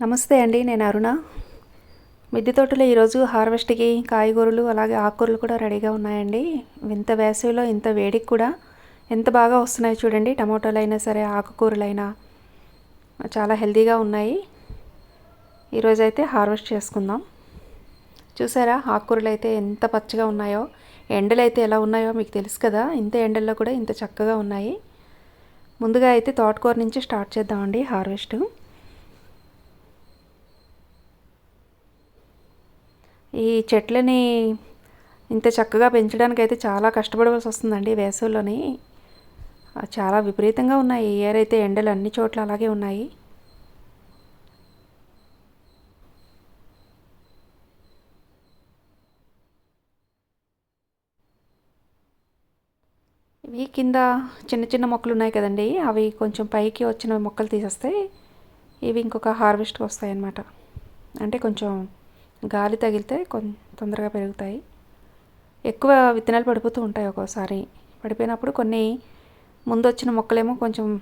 నమస్తే అండి నేను అరుణ. మిద్దె తోటలో ఈరోజు హార్వెస్ట్కి కాయగూరలు అలాగే ఆకుకూరలు కూడా రెడీగా ఉన్నాయండి. ఇంత వేసవిలో ఇంత వేడికి కూడా ఎంత బాగా వస్తున్నాయి చూడండి. టమాటోలు అయినా సరే ఆకుకూరలైనా చాలా హెల్తీగా ఉన్నాయి. ఈరోజు అయితే హార్వెస్ట్ చేసుకుందాం. చూసారా ఆకుకూరలు అయితే ఎంత పచ్చగా ఉన్నాయో ఎండలు అయితే ఎలా ఉన్నాయో మీకు తెలుసు కదా. ఇంత ఎండల్లో కూడా ఇంత చక్కగా ఉన్నాయి. ముందుగా అయితే తోటకూర నుంచి స్టార్ట్ చేద్దామండి హార్వెస్ట్. ఈ చెట్లని ఇంత చక్కగా పెంచడానికి అయితే చాలా కష్టపడవలసి వస్తుందండి వేసవిలోని. చాలా విపరీతంగా ఉన్నాయి. ఈ ఇయర్ అయితే ఎండలు అన్ని చోట్ల అలాగే ఉన్నాయి. ఇవి కింద చిన్న చిన్న మొక్కలు ఉన్నాయి కదండి. అవి కొంచెం పైకి వచ్చిన మొక్కలు తీసేస్తే ఇవి ఇంకొక హార్వెస్ట్కి వస్తాయి అన్నమాట అంటే కొంచెం గాలి తగిలితే కొంచెం తొందరగా పెరుగుతాయి. ఎక్కువ విత్తనాలు పడిపోతూ ఉంటాయి ఒక్కోసారి. పడిపోయినప్పుడు కొన్ని ముందు వచ్చిన మొక్కలేమో కొంచెం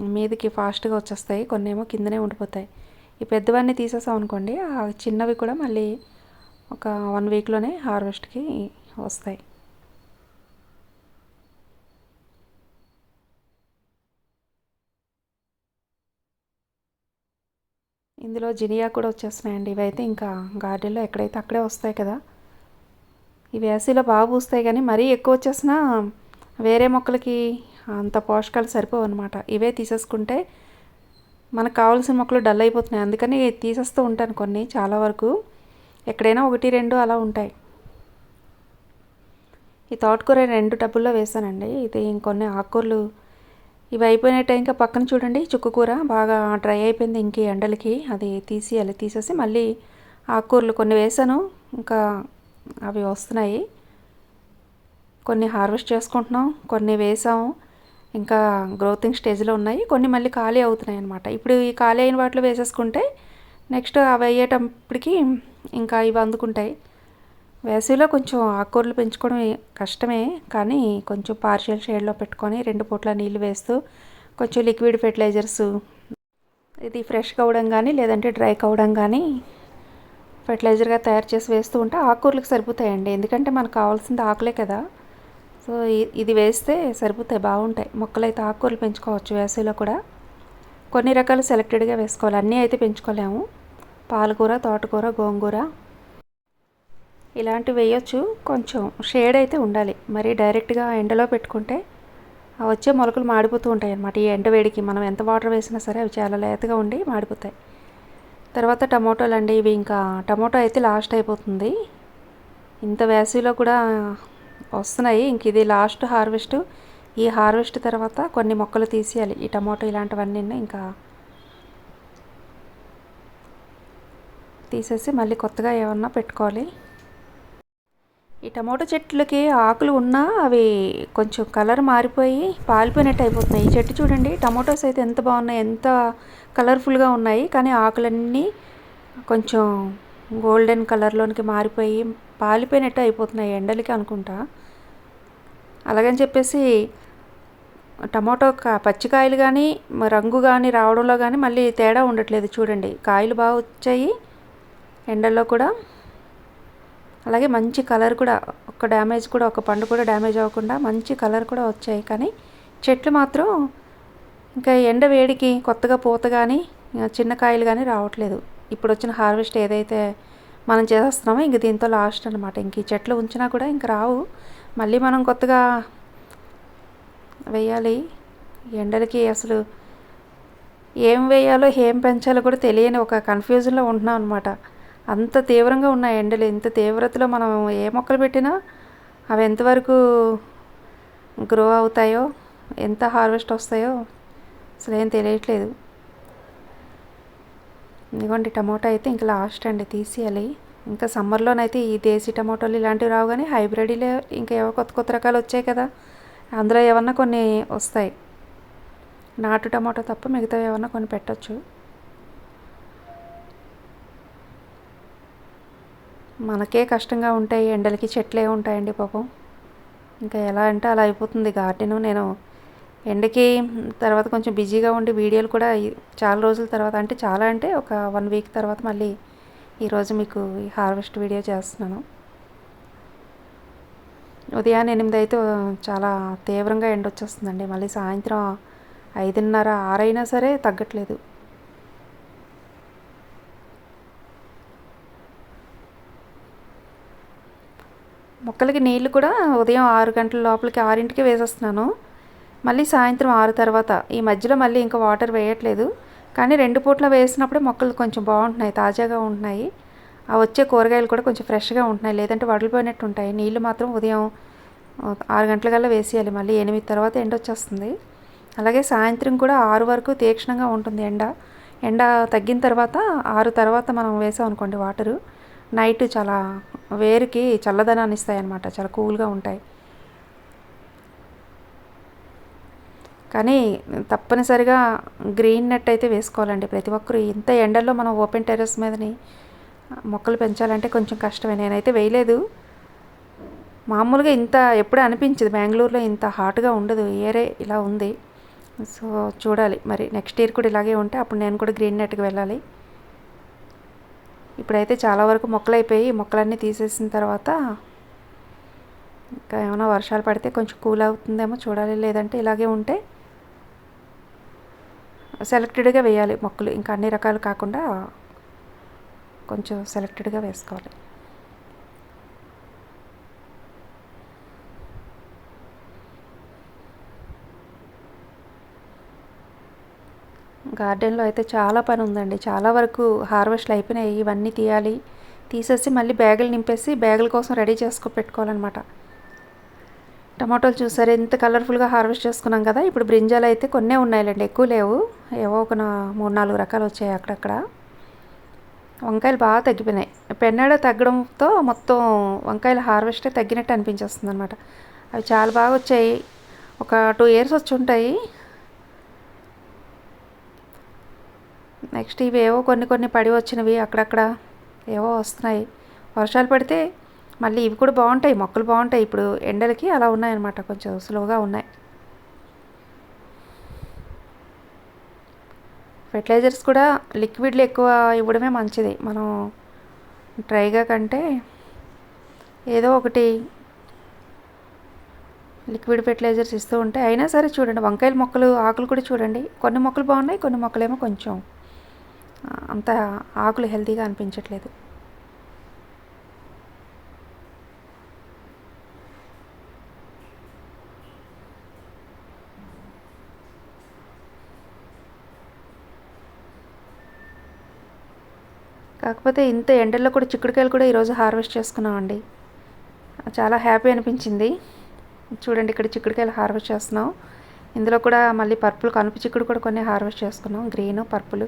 మీదకి ఫాస్ట్గా వచ్చేస్తాయి కొన్ని ఏమో కిందనే ఉండిపోతాయి. ఈ పెద్దవన్నీ తీసేసాం అనుకోండి ఆ చిన్నవి కూడా మళ్ళీ ఒక వన్ వీక్లోనే హార్వెస్ట్కి వస్తాయి. ఇందులో జినియా కూడా వచ్చేస్తున్నాయండి. ఇవైతే ఇంకా గార్డెన్లో ఎక్కడైతే అక్కడే వస్తాయి కదా. ఈ వేసవిలో బాగా పూస్తాయి కానీ మరీ ఎక్కువ వచ్చేసినా వేరే మొక్కలకి అంత పోషకాలు సరిపోవు అనమాట ఇవే తీసేసుకుంటే మనకు కావాల్సిన మొక్కలు డల్ అయిపోతున్నాయి. అందుకని తీసేస్తూ ఉంటాను కొన్ని చాలా వరకు. ఎక్కడైనా ఒకటి రెండు అలా ఉంటాయి. ఈ తోటకూర రెండు టబ్బుల్లో వేసానండి. ఇది ఇంకొన్ని ఆకుకూరలు ఇవి అయిపోయిన ఇంకా పక్కన చూడండి చుక్కకూర బాగా డ్రై అయిపోయింది ఇంక ఎండలకి. అది తీసేయాలి తీసేసి మళ్ళీ ఆకుకూరలు కొన్ని వేసాను. ఇంకా అవి వస్తున్నాయి. కొన్ని హార్వెస్ట్ చేసుకుంటున్నాం కొన్ని వేసాము. ఇంకా గ్రోతింగ్ స్టేజ్లో ఉన్నాయి. కొన్ని మళ్ళీ ఖాళీ అవుతున్నాయి అనమాట ఇప్పుడు ఈ ఖాళీ అయిన వాటిలో వేసేసుకుంటే నెక్స్ట్ అవి అయ్యేటప్పటికి ఇంకా ఇవి అందుకుంటాయి. వేసవిలో కొంచెం ఆకుకూరలు పెంచుకోవడం కష్టమే కానీ కొంచెం పార్షియల్ షేడ్లో పెట్టుకొని రెండు పూట్ల నీళ్ళు వేస్తూ కొంచెం లిక్విడ్ ఫెర్టిలైజర్స్ ఇది ఫ్రెష్ కావడం కానీ లేదంటే డ్రై కావడం కానీ ఫెర్టిలైజర్గా తయారు చేసి వేస్తూ ఉంటే ఆకుకూరలకు సరిపోతాయండి. ఎందుకంటే మనకు కావాల్సింది ఆకులే కదా. సో ఇది వేస్తే సరిపోతాయి బాగుంటాయి. మొక్కలు అయితే ఆకుకూరలు పెంచుకోవచ్చు వేసవిలో కూడా. కొన్ని రకాలు సెలెక్టెడ్గా వేసుకోవాలి. అన్నీ అయితే పెంచుకోలేము. పాలకూర తోటకూర గోంగూర ఇలాంటివి వేయొచ్చు. కొంచెం షేడ్ అయితే ఉండాలి. మరి డైరెక్ట్గా ఎండలో పెట్టుకుంటే వచ్చే మొలకలు మాడిపోతూ ఉంటాయి అన్నమాట ఈ ఎండ వేడికి మనం ఎంత వాటర్ వేసినా సరే అవి చాలా లేతగా ఉండి మాడిపోతాయి. తర్వాత టమోటోలు అండి. ఇవి ఇంకా టమోటో అయితే లాస్ట్ అయిపోతుంది. ఇంత వేసవిలో కూడా వస్తున్నాయి. ఇంక ఇది లాస్ట్ హార్వెస్ట్ ఈ హార్వెస్ట్ తర్వాత కొన్ని మొక్కలు తీసేయాలి. ఈ టమోటో ఇలాంటివన్నీ ఇంకా తీసేసి మళ్ళీ కొత్తగా ఏమన్నా పెట్టుకోవాలి. ఈ టమోటో చెట్లకి ఆకులు ఉన్నా అవి కొంచెం కలర్ మారిపోయి పాలిపోయినట్టు అయిపోతున్నాయి. ఈ చెట్టు చూడండి టమోటోస్ అయితే ఎంత బాగున్నాయి ఎంత కలర్ఫుల్గా ఉన్నాయి. కానీ ఆకులన్నీ కొంచెం గోల్డెన్ కలర్లోనికి మారిపోయి పాలిపోయినట్టు అయిపోతున్నాయి ఎండలకి అనుకుంటా. అలాగని చెప్పేసి టమాటో పచ్చికాయలు కానీ రంగు కానీ రావడంలో కానీ మళ్ళీ తేడా ఉండట్లేదు చూడండి. కాయలు బాగా వచ్చాయి ఎండల్లో కూడా. అలాగే మంచి కలర్ కూడా ఒక డ్యామేజ్ కూడా ఒక పండు కూడా డ్యామేజ్ అవ్వకుండా మంచి కలర్ కూడా వచ్చాయి. కానీ చెట్లు మాత్రం ఇంకా ఎండ వేడికి కొత్తగా పూత కానీ చిన్న కాయలు కానీ రావట్లేదు. ఇప్పుడు వచ్చిన హార్వెస్ట్ ఏదైతే మనం చేసేస్తున్నామో ఇంక దీంతో లాస్ట్ అనమాట ఇంక ఈ చెట్లు ఉంచినా కూడా ఇంక రావు. మళ్ళీ మనం కొత్తగా వేయాలి. ఎండలకి అసలు ఏం వేయాలో ఏం పెంచాలో కూడా తెలియని ఒక కన్ఫ్యూజన్లో ఉంటున్నాం అనమాట అంత తీవ్రంగా ఉన్నాయి ఎండలు ఎంత తీవ్రతలో మనం ఏ మొక్కలు పెట్టినా అవి ఎంతవరకు గ్రో అవుతాయో ఎంత హార్వెస్ట్ వస్తాయో అసలు ఏం తెలియట్లేదు. ఇదిగోండి టమాటో అయితే ఇంకా లాస్ట్ అండి తీసేయాలి. ఇంకా సమ్మర్లోనైతే ఈ దేశీ టమాటోలు ఇలాంటివి రావు కానీ హైబ్రిడ్లే ఇంకా ఏవో కొత్త కొత్త రకాలు వచ్చాయి కదా అందులో ఏమన్నా కొన్ని వస్తాయి. నాటు టమాటో తప్ప మిగతా ఏమన్నా కొన్ని పెట్టచ్చు. మనకే కష్టంగా ఉంటాయి ఎండలకి చెట్లే ఉంటాయండి పాపం. ఇంకా ఎలా అంటే అలా అయిపోతుంది గార్డెను. నేను ఎండకి తర్వాత కొంచెం బిజీగా ఉండి వీడియోలు కూడా చాలా రోజుల తర్వాత అంటే చాలా అంటే ఒక వన్ వీక్ తర్వాత మళ్ళీ ఈరోజు మీకు ఈ హార్వెస్ట్ వీడియో చేస్తున్నాను. ఉదయాన్నే ఎనిమిది అయితే చాలా తీవ్రంగా ఎండ వచ్చేస్తుందండి మళ్ళీ సాయంత్రం ఐదున్నర ఆరైనా సరే తగ్గట్లేదు. మొక్కలకి నీళ్ళు కూడా ఉదయం ఆరు గంటల లోపలికి ఆరింటికి వేసేస్తున్నాను. మళ్ళీ సాయంత్రం ఆరు తర్వాత. ఈ మధ్యలో మళ్ళీ ఇంకా వాటర్ వేయట్లేదు. కానీ రెండు పూట్ల వేసినప్పుడే మొక్కలు కొంచెం బాగుంటున్నాయి తాజాగా ఉంటున్నాయి. ఆ వచ్చే కూరగాయలు కూడా కొంచెం ఫ్రెష్గా ఉంటున్నాయి. లేదంటే వడలిపోయినట్టు ఉంటాయి. నీళ్ళు మాత్రం ఉదయం ఆరు గంటలకల్లా వేసేయాలి. మళ్ళీ ఎనిమిది తర్వాత ఎండ వచ్చేస్తుంది. అలాగే సాయంత్రం కూడా ఆరు వరకు తీక్షణంగా ఉంటుంది ఎండ. ఎండ తగ్గిన తర్వాత ఆరు తర్వాత మనం వేసాం అనుకోండి వాటరు. నైట్ చాలా వేరుకి చల్లదనాన్ని ఇస్తాయి అనమాట చాలా కూల్గా ఉంటాయి. కానీ తప్పనిసరిగా గ్రీన్ నెట్ అయితే వేసుకోవాలండి. ప్రతి ఒక్కరు ఇంత ఎండల్లో మనం ఓపెన్ టెర్రస్ మీదని మొక్కలు పెంచాలంటే కొంచెం కష్టమే. నేనైతే వేయలేదు. మామూలుగా ఇంత ఎప్పుడు అనిపించదు. బెంగళూరులో ఇంత హాట్గా ఉండదు. ఏరే ఇలా ఉంది. సో చూడాలి. మరి నెక్స్ట్ ఇయర్ కూడా ఇలాగే ఉంటే అప్పుడు నేను కూడా గ్రీన్ నెట్కి వెళ్ళాలి. ఇప్పుడైతే చాలా వరకు మొక్కలు అయిపోయి మొక్కలన్నీ తీసేసిన తర్వాత ఇంకా ఏమైనా వర్షాలు పడితే కొంచెం కూల్ అవుతుందేమో చూడాలి. లేదంటే ఇలాగే ఉంటే సెలెక్టెడ్గా వేయాలి మొక్కలు. ఇంకా అన్ని రకాలు కాకుండా కొంచెం సెలెక్టెడ్గా వేసుకోవాలి. గార్డెన్లో అయితే చాలా పని ఉందండి చాలా వరకు హార్వెస్ట్లు అయిపోయినాయి. ఇవన్నీ తీయాలి. తీసేసి మళ్ళీ బ్యాగులు నింపేసి బ్యాగుల కోసం రెడీ చేసుకో పెట్టుకోవాలన్నమాట. టమాటోలు చూసారు? ఎంత కలర్ఫుల్గా హార్వెస్ట్ చేసుకున్నాం కదా. ఇప్పుడు బ్రింజాలు అయితే కొన్నే ఉన్నాయిలేండి. ఎక్కువ లేవు. ఏవో ఒక మూడు నాలుగు రకాలు వచ్చాయి అక్కడక్కడ. వంకాయలు బాగా తగ్గిపోయినాయి. పెన్నడ తగ్గడంతో మొత్తం వంకాయల హార్వెస్టే తగ్గినట్టు అనిపించేస్తుంది అనమాట అవి చాలా బాగా వచ్చాయి. ఒక టూ ఇయర్స్ వచ్చి ఉంటాయి. నెక్స్ట్ ఇవి ఏవో కొన్ని కొన్ని పడి వచ్చినవి అక్కడక్కడ ఏవో వస్తున్నాయి. వర్షాలు పడితే మళ్ళీ ఇవి కూడా బాగుంటాయి మొక్కలు బాగుంటాయి. ఇప్పుడు ఎండలకి అలా ఉన్నాయన్నమాట కొంచెం స్లోగా ఉన్నాయి. ఫెర్టిలైజర్స్ కూడా లిక్విడ్లు ఎక్కువ ఇవ్వడమే మంచిది. మనం డ్రైగా కంటే ఏదో ఒకటి లిక్విడ్ ఫెర్టిలైజర్స్ ఇస్తూ ఉంటే అయినా సరే చూడండి వంకాయల మొక్కలు ఆకులు కూడా చూడండి. కొన్ని మొక్కలు బాగున్నాయి కొన్ని మొక్కలేమో కొంచెం అంత ఆకులు హెల్తీగా అనిపించట్లేదు. కాకపోతే ఇంత ఎండల్లో కూడా చిక్కుడుకాయలు కూడా ఈరోజు హార్వెస్ట్ చేసుకున్నామండి. చాలా హ్యాపీ అనిపించింది. చూడండి ఇక్కడ చిక్కుడుకాయలు హార్వెస్ట్ చేస్తున్నాం. ఇందులో కూడా మళ్ళీ పర్పుల్ కనుపు చిక్కుడు కూడా కొన్ని హార్వెస్ట్ చేసుకున్నాం. గ్రీను పర్పులు.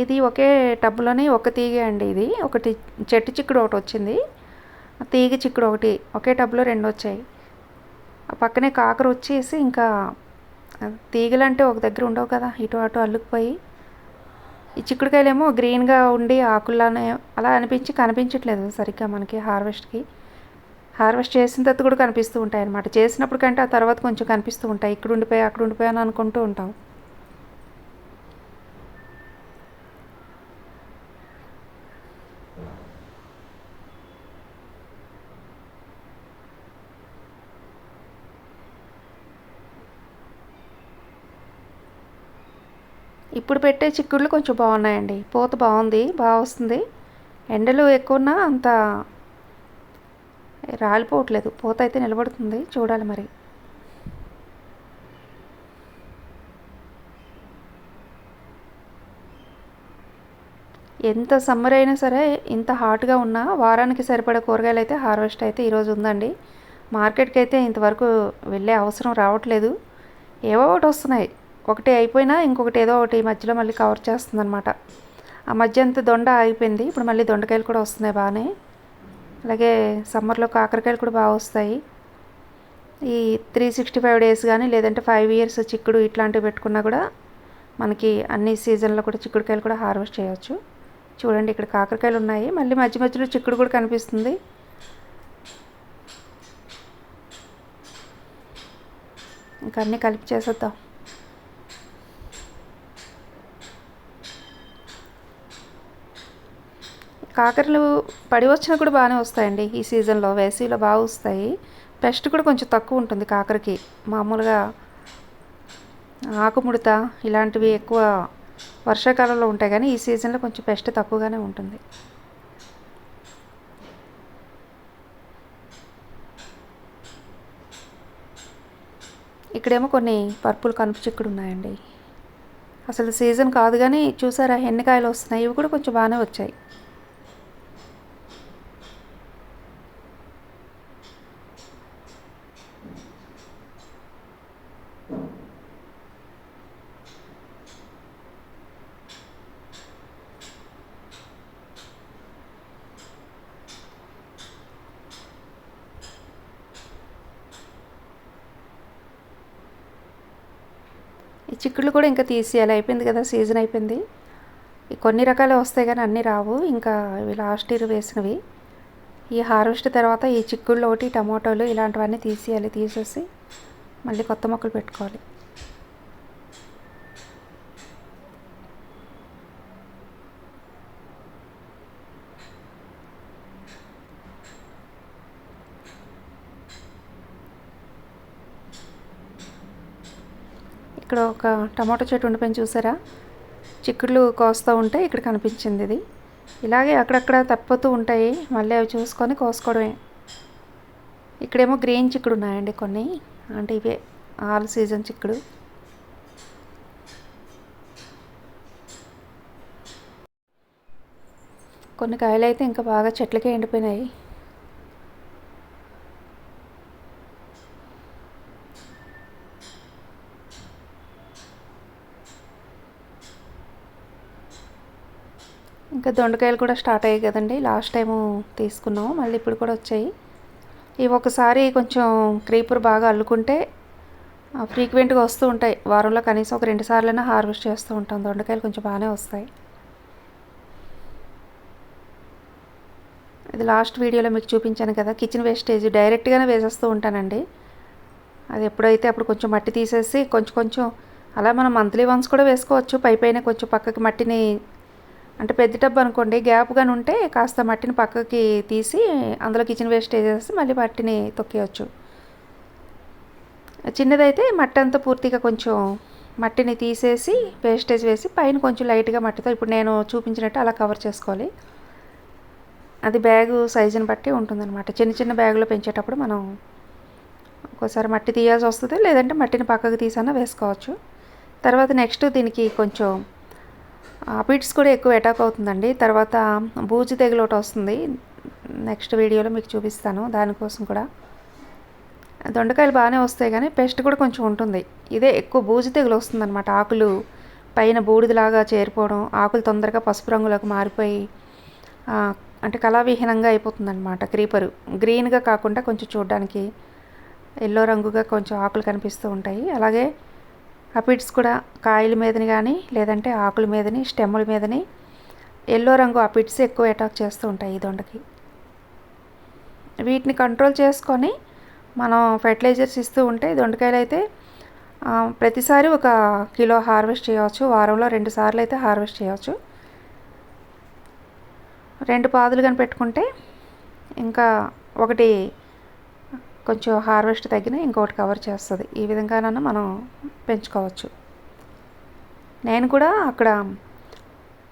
ఇది ఒకే టబ్లోనే ఒక తీగ అండి ఇది. ఒకటి చెట్టు చిక్కుడు ఒకటి వచ్చింది. తీగ చిక్కుడు ఒకటి ఒకే టబ్లో రెండు వచ్చాయి. పక్కనే కాకర వచ్చేసి ఇంకా తీగలు అంటే ఒక దగ్గర ఉండవు కదా ఇటు అటు అల్లుకుపోయి. ఈ చిక్కుడుకాయలేమో గ్రీన్గా ఉండి ఆకుల్లానే అలా అనిపించి కనిపించట్లేదు సరిగ్గా మనకి హార్వెస్ట్కి. హార్వెస్ట్ చేసిన తర్వాత కూడా కనిపిస్తూ ఉంటాయి అన్నమాట చేసినప్పుడు కంటే ఆ తర్వాత కొంచెం కనిపిస్తూ ఉంటాయి. ఇక్కడ ఉండిపోయి అక్కడ ఉండిపోయి అని అనుకుంటూ ఉంటాం. ఇప్పుడు పెట్టే చిక్కుళ్ళు కొంచెం బాగున్నాయండి. పూత బాగుంది బాగా వస్తుంది. ఎండలు ఎక్కువన్నా అంత రాలిపోవట్లేదు. పూత అయితే నిలబడుతుంది. చూడాలి మరి. ఎంత సమ్మర్ అయినా సరే ఇంత హాట్గా ఉన్నా వారానికి సరిపడే కూరగాయలు అయితే హార్వెస్ట్ అయితే ఈరోజు ఉందండి. మార్కెట్కి అయితే ఇంతవరకు వెళ్ళే అవసరం రావట్లేదు. ఏవో ఒకటి వస్తున్నాయి. ఒకటి అయిపోయినా ఇంకొకటి ఏదో ఒకటి మధ్యలో మళ్ళీ కవర్ చేస్తుందన్నమాట. ఆ మధ్య అంతా దొండ ఆగిపోయింది. ఇప్పుడు మళ్ళీ దొండకాయలు కూడా వస్తున్నాయి బాగానే. అలాగే సమ్మర్లో కాకరకాయలు కూడా బాగా వస్తాయి. ఈ త్రీ సిక్స్టీ ఫైవ్ డేస్ కానీ లేదంటే ఫైవ్ ఇయర్స్ చిక్కుడు ఇట్లాంటివి పెట్టుకున్నా కూడా మనకి అన్ని సీజన్లో కూడా చిక్కుడుకాయలు కూడా హార్వెస్ట్ చేయవచ్చు చూడండి ఇక్కడ కాకరకాయలు ఉన్నాయి. మళ్ళీ మధ్య మధ్యలో చిక్కుడు కూడా కనిపిస్తుంది. ఇంకా అన్నీ కలిపి చేసేద్దాం. కాకరలు పడి వచ్చినా కూడా బాగానే వస్తాయండి ఈ సీజన్లో. వేసవిలో బాగా వస్తాయి. పెస్ట్ కూడా కొంచెం తక్కువ ఉంటుంది కాకరకి. మామూలుగా ఆకుముడత ఇలాంటివి ఎక్కువ వర్షాకాలంలో ఉంటాయి కానీ ఈ సీజన్లో కొంచెం పెస్ట్ తక్కువగానే ఉంటుంది. ఇక్కడేమో కొన్ని పర్పుల్ కనుపు చిక్కుడు ఉన్నాయండి. అసలు సీజన్ కాదు కానీ చూసారా ఎన్నికాయలు వస్తున్నాయి? ఇవి కూడా కొంచెం బాగానే వచ్చాయి ఈ చిక్కుళ్ళు కూడా ఇంకా తీసేయాలి. అయిపోయింది కదా సీజన్ అయిపోయింది. కొన్ని రకాలు వస్తాయి కానీ అన్నీ రావు. ఇంకా ఇవి లాస్ట్ ఇయర్ వేసినవి. ఈ హార్వెస్ట్ తర్వాత ఈ చిక్కుళ్ళు ఒకటి టమాటోలు ఇలాంటివన్నీ తీసేయాలి తీసేసి మళ్ళీ కొత్త మొక్కలు పెట్టుకోవాలి. ఇక్కడ ఒక టమాటో చెట్టు ఉండిపోయింది చూసారా? చిక్కుళ్ళు కోస్తూ ఉంటే ఇక్కడ కనిపించింది ఇది. ఇలాగే అక్కడక్కడ తప్పుతూ ఉంటాయి. మళ్ళీ అవి చూసుకొని కోసుకోవడమే. ఇక్కడేమో గ్రీన్ చిక్కుడు ఉన్నాయండి కొన్ని. అంటే ఇవే ఆల్ సీజన్ చిక్కుడు. కొన్ని కాయలు అయితే ఇంకా బాగా చెట్లకే ఎండిపోయినాయి. ఇంకా దొండకాయలు కూడా స్టార్ట్ అయ్యాయి కదండి. లాస్ట్ టైము తీసుకున్నాము. మళ్ళీ ఇప్పుడు కూడా వచ్చాయి. ఇవి ఒకసారి కొంచెం క్రీపర్ బాగా అల్లుకుంటే ఫ్రీక్వెంట్గా వస్తూ ఉంటాయి. వారంలో కనీసం ఒక రెండు సార్లైనా హార్వెస్ట్ చేస్తూ ఉంటాం. దొండకాయలు కొంచెం బాగానే వస్తాయి. ఇది లాస్ట్ వీడియోలో మీకు చూపించాను కదా. కిచెన్ వేస్టేజ్ డైరెక్ట్గానే వేసేస్తూ ఉంటానండి. అది ఎప్పుడైతే అప్పుడు కొంచెం మట్టి తీసేసి కొంచెం కొంచెం అలా మనం మంత్లీ వన్స్ కూడా వేసుకోవచ్చు. పై పైన కొంచెం పక్కకి మట్టిని అంటే పెద్ద టబ్ అనుకోండి గ్యాప్గా ఉంటే కాస్త మట్టిని పక్కకి తీసి అందులో కిచెన్ వేస్ట్ వేసేసి మళ్ళీ మట్టిని తొక్కేయచ్చు. చిన్నదైతే మట్టి అంతా పూర్తిగా కొంచెం మట్టిని తీసేసి వేస్టేజ్ వేసి పైన కొంచెం లైట్గా మట్టితో ఇప్పుడు నేను చూపించినట్టు అలా కవర్ చేసుకోవాలి. అది బ్యాగు సైజుని బట్టి ఉంటుందన్నమాట. చిన్న చిన్న బ్యాగులో పెంచేటప్పుడు మనం ఒక్కోసారి మట్టి తీయాల్సి వస్తుంది లేదంటే మట్టిని పక్కకు తీసన్నా వేసుకోవచ్చు. తర్వాత నెక్స్ట్ దీనికి కొంచెం ఆపిడ్స్ కూడా ఎక్కువ అటాక్ అవుతుందండి. తర్వాత బూజు తెగులు ఒకటి వస్తుంది. నెక్స్ట్ వీడియోలో మీకు చూపిస్తాను. దానికోసం కూడా. దొండకాయలు బాగానే వస్తాయి కానీ పెస్ట్ కూడా కొంచెం ఉంటుంది. ఇదే ఎక్కువ బూజు తెగులు వస్తుందన్నమాట. ఆకులు పైన బూడిదలాగా చేరిపోవడం ఆకులు తొందరగా పసుపు రంగులోకి మారిపోయి అంటే కళావిహీనంగా అయిపోతుందన్నమాట క్రీపరు గ్రీన్గా కాకుండా కొంచెం చూడడానికి ఎల్లో రంగుగా కొంచెం ఆకులు కనిపిస్తూ ఉంటాయి. అలాగే అపిడ్స్ కూడా కాయల మీదని కానీ లేదంటే ఆకుల మీదని స్టెమ్ముల మీదని ఎల్లో రంగు అపిడ్స్ ఎక్కువ అటాక్ చేస్తూ ఉంటాయి ఈ దొండకి. వీటిని కంట్రోల్ చేసుకొని మనం ఫెర్టిలైజర్స్ ఇస్తూ ఉంటే దొండకాయలు అయితే ప్రతిసారి ఒక కిలో హార్వెస్ట్ చేయవచ్చు. వారంలో రెండు సార్లు అయితే హార్వెస్ట్ చేయవచ్చు. రెండు పాదులు కానీ పెట్టుకుంటే ఇంకా ఒకటి కొంచెం హార్వెస్ట్ తగ్గిన ఇంకొకటి కవర్ చేస్తుంది. ఈ విధంగానన్నా మనం పెంచుకోవచ్చు. నేను కూడా అక్కడ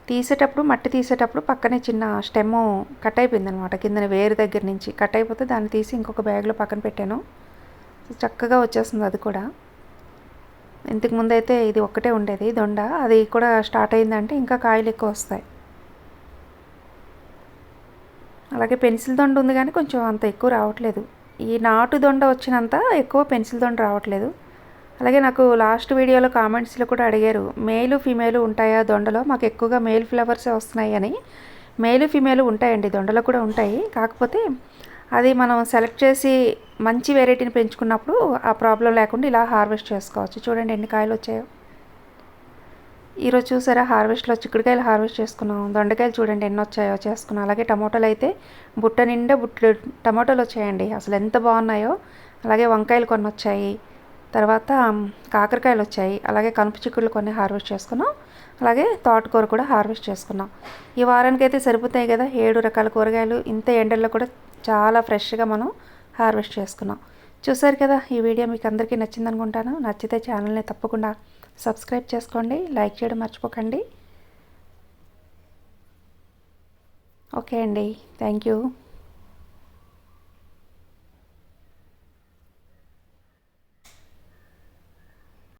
తీసేటప్పుడు మట్టి తీసేటప్పుడు పక్కనే చిన్న స్టెమ్ కట్ అయిపోయింది అనమాట కింద వేరు దగ్గర నుంచి కట్ అయిపోతే దాన్ని తీసి ఇంకొక బ్యాగ్లో పక్కన పెట్టాను. చక్కగా వచ్చేస్తుంది అది కూడా. ఇంతకుముందు అయితే ఇది ఒక్కటే ఉండేది దొండ. అది కూడా స్టార్ట్ అయిందంటే ఇంకా కాయలు ఎక్కువ వస్తాయి. అలాగే పెన్సిల్ దొండ ఉంది కానీ కొంచెం అంత ఎక్కువ రావట్లేదు. ఈ నాటు దొండ వచ్చినంత ఎక్కువ పెన్సిల్ దొండ రావట్లేదు. అలాగే నాకు లాస్ట్ వీడియోలో కామెంట్స్లో కూడా అడిగారు మేలు ఫీమేలు ఉంటాయా దొండలో? మాకు ఎక్కువగా మేల్ ఫ్లవర్సే వస్తున్నాయి అని. మేలు ఫీమేలు ఉంటాయండి దొండలో కూడా ఉంటాయి. కాకపోతే అది మనం సెలెక్ట్ చేసి మంచి వెరైటీని పెంచుకున్నప్పుడు ఆ ప్రాబ్లం లేకుండా ఇలా హార్వెస్ట్ చేసుకోవచ్చు. చూడండి ఎన్ని కాయలు వచ్చాయో. ఈరోజు చూసారా హార్వెస్ట్లో చిక్కుడుకాయలు హార్వెస్ట్ చేసుకున్నాం దొండకాయలు చూడండి ఎన్ని వచ్చాయో చేసుకున్నాం. అలాగే టమోటాలు అయితే బుట్ట నిండా బుట్టలు టమోటాలు వచ్చాయండి. అసలు ఎంత బాగున్నాయో. అలాగే వంకాయలు కొన్ని వచ్చాయి. తర్వాత కాకరకాయలు వచ్చాయి. అలాగే కనుపు చిక్కుళ్ళు కొన్ని హార్వెస్ట్ చేసుకున్నాం. అలాగే తోటకూర కూడా హార్వెస్ట్ చేసుకున్నాం. ఈ వారానికి అయితే సరిపోతాయి కదా ఏడు రకాల కూరగాయలు. ఇంత ఎండల్లో కూడా చాలా ఫ్రెష్గా మనం హార్వెస్ట్ చేసుకున్నాం. చూసారు కదా ఈ వీడియో మీకు అందరికీ నచ్చిందనుకుంటాను. నచ్చితే ఛానల్ని తప్పకుండా సబ్స్క్రైబ్ చేసుకోండి లైక్ చేయడం మర్చిపోకండి. ఓకే అండి థ్యాంక్ యూ.